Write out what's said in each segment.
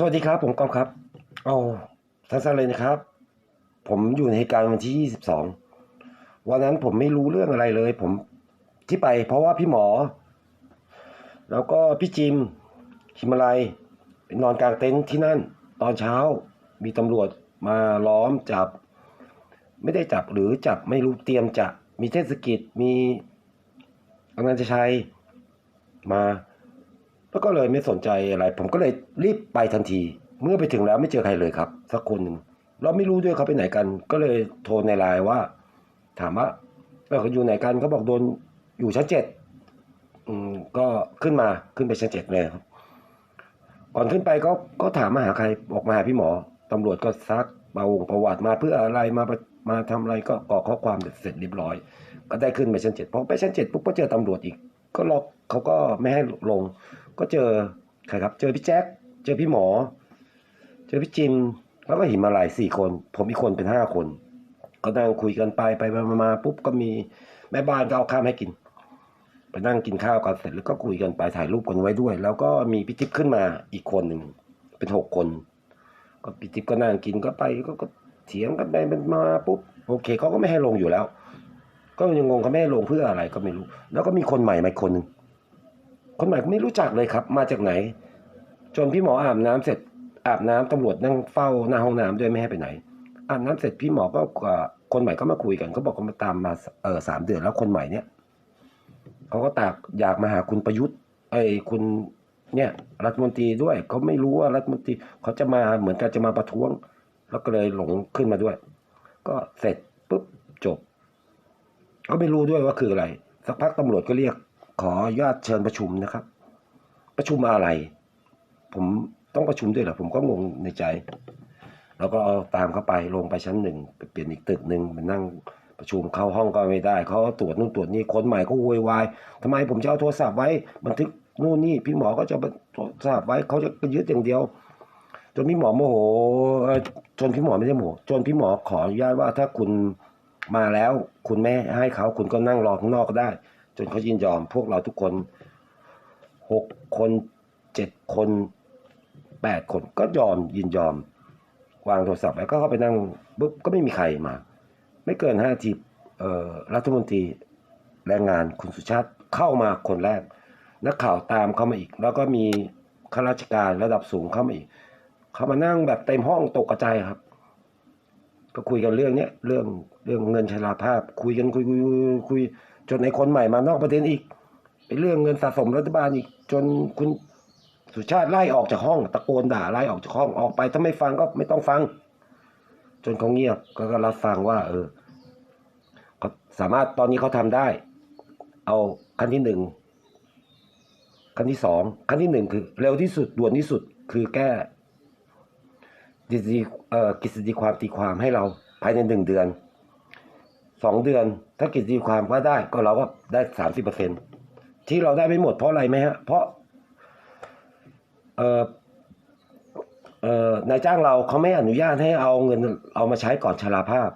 สวัสดีครับ ผมกอฟครับโอ้สั้นๆเลยนะครับ ผมอยู่ในเหตุการณ์วันที่ 22 วันนั้นผมไม่รู้เรื่องอะไรเลย ผมที่ไป เพราะว่าพี่หมอ แล้วก็พี่จิมฮิมาลัยนอนกลางเต็นท์ที่นั่น ตอนเช้ามีตำรวจมาล้อมจับ ไม่ได้จับหรือจับไม่รู้เตรียมจะมีเทศกิจมีกำนันจะชัยมา แล้วก็เลยไม่สนใจอะไร ผมก็เลยรีบไปทันที เมื่อไปถึงแล้วไม่เจอใครเลยครับ สักคนหนึ่งเราไม่รู้ด้วยเขาไปไหนกัน ก็เลยโทรในไลน์ว่า ถามว่าเขาอยู่ไหนกันเขาบอกโดนอยู่ชั้นเจ็ดอืมก็ขึ้นมาขึ้นไปชั้นเจ็ดเลยครับก่อนขึ้นไปก็ก็ถามมาหาใครบอกมาหาพี่หมอตำรวจก็ซักประวงประวัติมาเพื่ออะไรมามาทำอะไรก็กรอกข้อความเสร็จเรียบร้อย ก็ได้ขึ้นไปชั้นเจ็ดพอไปชั้นเจ็ดปุ๊บก็เจอตำรวจอีก ก็ล็อกเขาก็ไม่ให้ลง ก็เจอใครครับ เจอพี่แจ็คเจอพี่หมอ เจอพี่จิมแล้วก็หิมาลายสี่คน ผมอีกคนเป็นห้าคน ก็นั่งคุยกันไปไปมามาปุ๊บก็มีแม่บ้านก็เอาข้าวให้กิน ไปนั่งกินข้าวกันเสร็จแล้วก็คุยกันไปถ่ายรูปกันไว้ด้วย แล้วก็มีพี่จิ๊บขึ้นมาอีกคนหนึ่งเป็นหกคน ก็พี่จิ๊บก็นั่งกินก็ไปก็ก็เถียงกันไปมันมาปุ๊บโอเคเขาก็ไม่ให้ลงอยู่แล้ว ก็ยังงงเขาไม่ให้ลงเพื่ออะไรก็ไม่รู้ แล้วก็มีคนใหม่มาอีกคนหนึ่ง คนใหม่ก็ไม่รู้จักเลยครับ มาจากไหน จนพี่หมออาบน้ำเสร็จอาบน้ำตำรวจนั่งเฝ้าหน้าห้องน้ำด้วยไม่ให้ไปไหนอาบน้ำเสร็จพี่หมอก็คนใหม่ก็มาคุยกันเขาบอกเขามาตามมาเออสามเดือนแล้วคนใหม่เนี่ยเขาก็ตากอยากมาหาคุณประยุทธ์ไอ้คุณเนี่ยรัฐมนตรีด้วยเขาไม่รู้ว่ารัฐมนตรีเขาจะมาเหมือนกันจะมาประท้วง แล้วก็เลยหลงขึ้นมาด้วย ก็เสร็จปุ๊บจบ ก็ไม่รู้ด้วยว่าคืออะไร สักพักตำรวจก็เรียก ขอญาตเชิญประชุมนะครับ ประชุมอะไร ผมต้องประชุมด้วยเหรอผมก็งงในใจ แล้วก็เอาตามเข้าไปลงไปชั้นหนึ่งไปเปลี่ยนอีกตึกหนึ่งไปนั่งประชุมเข้าห้องก็ไม่ได้เขาตรวจนู่นตรวจนี่คนใหม่ก็โวยวายทำไมผมจะเอาโทรศัพท์ไว้บันทึกนู่นนี่พี่หมอก็จะโทรศัพท์ไว้เขาจะยึดอย่างเดียว จนพี่หมอโมโหจนพี่หมอไม่ใช่โมโหจนพี่หมอขออนุญาตว่าถ้าคุณมาแล้วคุณไม่ให้เขาคุณก็นั่งรอข้างนอกก็ได้ จนเขายินยอมพวกเราทุกคนหกคนเจ็ดคนแปดคนก็ยอมยินยอม วางโทรศัพท์ไว้ก็เข้าไปนั่งปุ๊บก็ไม่มีใครมา ไม่เกินห้าทีรัฐมนตรีแรงงานคุณสุชาติเข้ามาคนแรก นักข่าวตามเข้ามาอีก แล้วก็มีข้าราชการระดับสูงเข้ามาอีก เขามานั่งแบบเต็มห้องตกกระจายครับ ก็คุยกันเรื่องเนี้ยเรื่องเรื่องเงินชราภาพ คุยกันคุยคุยคุยคุย จนในคนใหม่มานอกประเด็นอีก เป็นเรื่องเงินสะสมรัฐบาลอีก จนคุณสุชาติไล่ออกจากห้อง ตะโกนด่าไล่ออกจากห้องออกไปถ้าไม่ฟังก็ไม่ต้องฟัง จนเขาเงียบก็รับฟังว่า เออเขาสามารถตอนนี้เขาทำได้ เอาขั้นที่หนึ่งขั้นที่สองขั้นที่หนึ่งคือ เร็วที่สุดด่วนที่สุดคือแก้กฤษฎีเอ่อกฤษฎีความตีความให้เราภายในหนึ่งเดือน สองเดือน ถ้ากฤษฎีความก็ได้ก็เราก็ได้สามสิบเปอร์เซ็นที่เราได้ไม่หมดเพราะอะไรไหมฮะ เพราะ เออเอ่อนายจ้างเราเขาไม่อนุญาตให้เอาเงินเอามาใช้ก่อนชราภาพ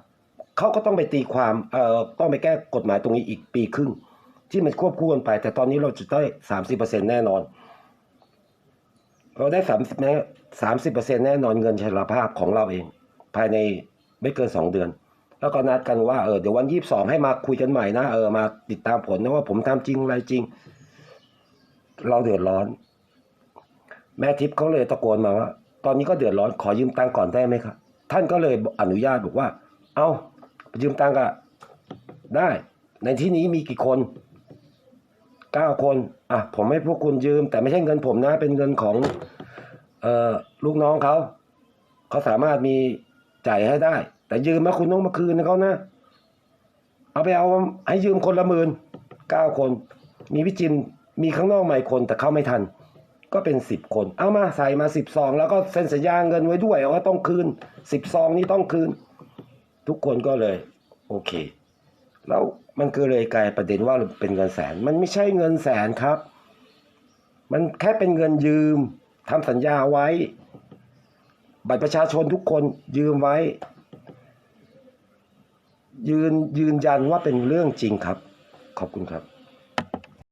เขาก็ต้องไปตีความเอ่อต้องไปแก้กฎหมายตรงนี้อีกปีครึ่ง ที่มันควบคู่กันไป แต่ตอนนี้เราจะได้สามสิบเปอร์เซ็นแน่นอน เราได้สามสิบแน่สามสิบเปอร์เซ็นแน่นอนเงินชราภาพของเราเอง ภายในไม่เกินสองเดือน แล้วก็นัดกันว่าเออเดี๋ยววันยี่สิบสองให้มาคุยกันใหม่นะเออมาติดตามผลนะว่าผมทำจริงอะไรจริง เราเดือดร้อน แม่ทิพย์เขาเลยตะโกนมาว่า ตอนนี้ก็เดือดร้อนขอยืมตังค์ก่อนได้ไหมครับท่านก็เลยอนุญาตบอกว่า เอายืมตังค์ก็ได้ ในที่นี้มีกี่คนเก้าคน อะ ผมให้พวกคุณยืม แต่ไม่ใช่เงินผมนะ เป็นเงินของ เอ่อลูกน้องเขา เขาสามารถมี จ่ายให้ได้ แต่ยืมมาคุณต้องมาคืนเขานะ เอาไปเอาให้ยืมคนละหมื่นเก้าคน มีวิจินมีข้างนอกใหม่คนแต่เข้าไม่ทัน ก็เป็นสิบคน เอามาใส่มาสิบซองแล้วก็เซ็นสัญญาเงินไว้ด้วยว่าต้องคืนสิบซองนี้ต้องคืน ทุกคนก็เลย โอเค แล้วมันก็เลยกลายประเด็นว่าเป็นเงินแสน มันไม่ใช่เงินแสนครับ มันแค่เป็นเงินยืมทำสัญญาไว้ บัตรประชาชนทุกคนยืมไว้ ยืนยืนยันว่าเป็นเรื่องจริงครับ ขอบคุณครับ